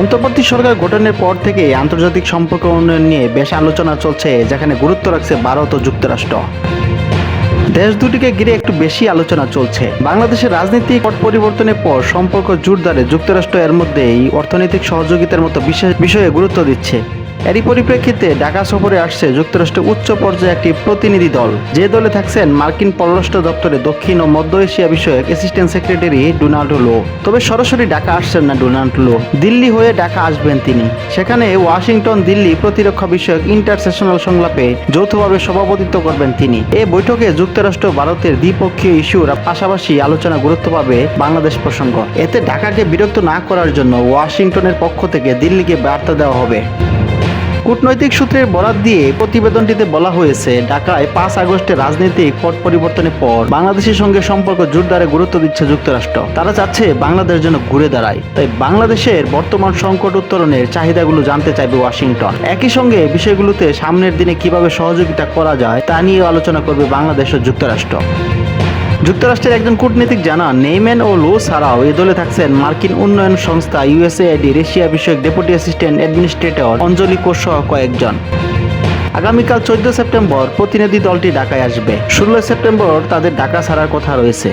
অন্তর্বর্তী সরকার গঠনের পর থেকে আন্তর্জাতিক সম্পর্ক উন্নয়ন নিয়ে বেশ আলোচনা চলছে, যেখানে গুরুত্ব রাখছে ভারত ও যুক্তরাষ্ট্র। দেশ দুটিকে ঘিরে একটু বেশি আলোচনা চলছে। বাংলাদেশের রাজনৈতিক পট পরিবর্তনের পর সম্পর্ক জোরদারে যুক্তরাষ্ট্র এর মধ্যেই অর্থনৈতিক সহযোগিতার মতো বিশেষ বিষয়ে গুরুত্ব দিচ্ছে। এরই পরিপ্রেক্ষিতে ঢাকা সফরে আসছে যুক্তরাষ্ট্রের উচ্চ পর্যায়ে একটি প্রতিনিধি দল। যে দলে থাকছেন মার্কিন পররাষ্ট্র দপ্তরে দক্ষিণ ও মধ্য এশিয়া বিষয়ক অ্যাসিস্ট্যান্ট সেক্রেটারি ডোনাল্ড লো। তবে সরাসরি ঢাকা আসছেন না ডোনাল্ড লো। দিল্লি হয়ে ঢাকা আসবেন তিনি। সেখানে ওয়াশিংটন, দিল্লি প্রতিরক্ষা বিষয়ক ইন্টারসেশনাল সংলাপে যৌথভাবে সভাপতিত্ব করবেন তিনি। এ বৈঠকে যুক্তরাষ্ট্র ভারতের দ্বিপক্ষীয় ইস্যুর পাশাপাশি আলোচনা গুরুত্ব পাবে বাংলাদেশ প্রসঙ্গ। এতে ঢাকাকে বিরক্ত না করার জন্য ওয়াশিংটনের পক্ষ থেকে দিল্লিকে বার্তা দেওয়া হবে। কূটনৈতিক সূত্রের বরাত দিয়ে প্রতিবেদনটিতে বলা হয়েছে, ঢাকায় পাঁচ আগস্টে রাজনৈতিক পট পরিবর্তনের পর বাংলাদেশের সঙ্গে সম্পর্ক জোরদারে গুরুত্ব দিচ্ছে যুক্তরাষ্ট্র। তারা চাচ্ছে বাংলাদেশ যেন ঘুরে দাঁড়ায়। তাই বাংলাদেশের বর্তমান সংকট উত্তরণের চাহিদাগুলো জানতে চাইবে ওয়াশিংটন। একই সঙ্গে বিষয়গুলোতে সামনের দিনে কীভাবে সহযোগিতা করা যায় তা নিয়ে আলোচনা করবে বাংলাদেশ ও যুক্তরাষ্ট্র। যুক্তরাষ্ট্রের একজন কূটনীতিক জানা নেইম্যান ও লো ছাড়াও এ দলে থাকছেন। মার্কিন উন্নয়ন সংস্থা ইউএসএআইডি রেশিয়া বিষয়ক ডেপুটি অ্যাসিস্ট্যান্ট অ্যাডমিনিস্ট্রেটর অঞ্জলি কোষ সহ কয়েকজন। আগামীকাল চোদ্দ সেপ্টেম্বর প্রতিনিধি দলটি ঢাকায় আসবে। ষোলোই সেপ্টেম্বর তাদের ঢাকা ছাড়ার কথা রয়েছে।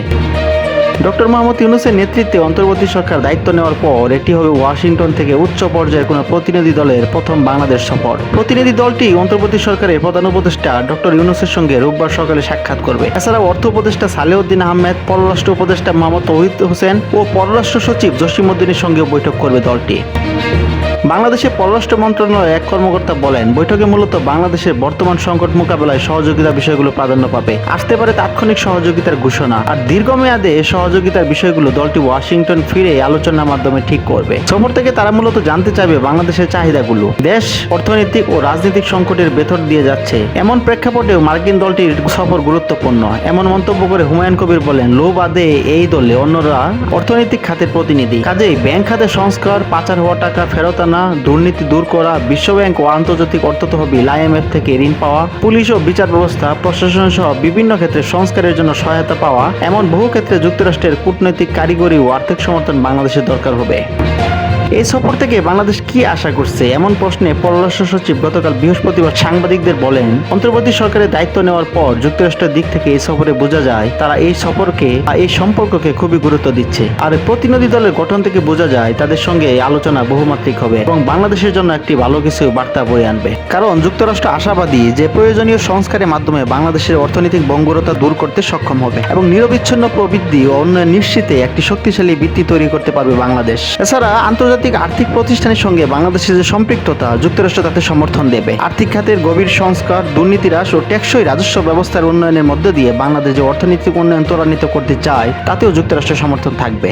ডক্টর মোহাম্মদ ইউনুসের নেতৃত্বে অন্তর্বর্তী সরকার দায়িত্ব নেওয়ার পর এটি হবে ওয়াশিংটন থেকে উচ্চ পর্যায়ের কোনো প্রতিনিধি দলের প্রথম বাংলাদেশ সফর। প্রতিনিধি দলটি অন্তর্বর্তী সরকারের প্রধান উপদেষ্টা ডক্টর ইউনুসের সঙ্গে রোববার সকালে সাক্ষাৎ করবে। এছাড়াও অর্থ উপদেষ্টা সালেউদ্দিন আহমেদ, পররাষ্ট্র উপদেষ্টা মোহাম্মদ তৌহিদ হোসেন ও পররাষ্ট্র সচিব জসিমউদ্দিনের সঙ্গেও বৈঠক করবে দলটি। বাংলাদেশের পররাষ্ট্র মন্ত্রণালয়ের এক কর্মকর্তা বলেন, বৈঠকে মূলত বাংলাদেশের বর্তমান সংকট মোকাবেলায় সহযোগিতা বিষয়গুলো প্রাধান্য পাবে। আসতে পারে তাৎক্ষণিক সহযোগিতার ঘোষণা। আর দীর্ঘমেয়াদে সহযোগিতার বিষয়গুলো দলটি ওয়াশিংটন ফিরে আলোচনার মাধ্যমে ঠিক করবে। সফর থেকে তারা মূলত জানতে চাইবে বাংলাদেশের চাহিদাগুলো। দেশ, অর্থনৈতিক ও রাজনৈতিক সংকটের ভেতর দিয়ে যাচ্ছে। এমন প্রেক্ষাপটেও মার্কিন দলটির সফর গুরুত্বপূর্ণ। এমন মন্তব্য করে হুমায়ুন কবির বলেন, লো বাদে এই দলে অন্যরা অর্থনৈতিক খাতের প্রতিনিধি। কাজেই ব্যাংক খাতে সংস্কার, পাচার হওয়া টাকা ফেরত দুর্নীতি দূর করা, বিশ্বব্যাংক ও আন্তর্জাতিক অর্থ তহবিল আইএমএফ থেকে ঋণ পাওয়া, পুলিশ ও বিচার ব্যবস্থা, প্রশাসন সহ বিভিন্ন ক্ষেত্রে সংস্কারের জন্য সহায়তা পাওয়া, এমন বহু ক্ষেত্রে যুক্তরাষ্ট্রের কূটনৈতিক কারিগরি ও আর্থিক সমর্থন বাংলাদেশের দরকার হবে। এই সফর থেকে বাংলাদেশ কি আশা করছে? এমন প্রশ্নে পররাষ্ট্র সচিব গতকাল বৃহস্পতিবার সাংবাদিকদের বলেন, অন্তর্বর্তী সরকারের দায়িত্ব নেওয়ার পর যুক্তরাষ্ট্রের দিক থেকে এই সফরে বোঝা যায় তারা এই সফরকে এই সম্পর্ককে খুবই গুরুত্ব দিচ্ছে। আর প্রতিনিধি দলের গঠন থেকে বোঝা যায় তাদের সঙ্গে এই আলোচনা বহুমাত্রিক হবে এবং বাংলাদেশের জন্য একটি ভালো কিছু বার্তা বয়ে আনবে। কারণ যুক্তরাষ্ট্র আশাবাদী যে প্রয়োজনীয় সংস্কারের মাধ্যমে বাংলাদেশের অর্থনৈতিক বঙ্গরতা দূর করতে সক্ষম হবে এবং নিরবিচ্ছিন্ন প্রবৃদ্ধি ও উন্নয়ন নিশ্চিতে একটি শক্তিশালী ভিত্তি তৈরি করতে পারবে বাংলাদেশ। এছাড়া আন্তর্জাতিক আর্থিক প্রতিষ্ঠানের সঙ্গে বাংলাদেশের যে সম্পৃক্ততা, যুক্তরাষ্ট্র তাতে সমর্থন দেবে। আর্থিক খাতের গভীর সংস্কার দুর্নীতি হ্রাস ও টেকসই রাজস্ব ব্যবস্থার উন্নয়নের মধ্য দিয়ে বাংলাদেশ যে অর্থনৈতিক উন্নয়ন ত্বরান্বিত করতে চায়, তাতেও যুক্তরাষ্ট্রের সমর্থন থাকবে।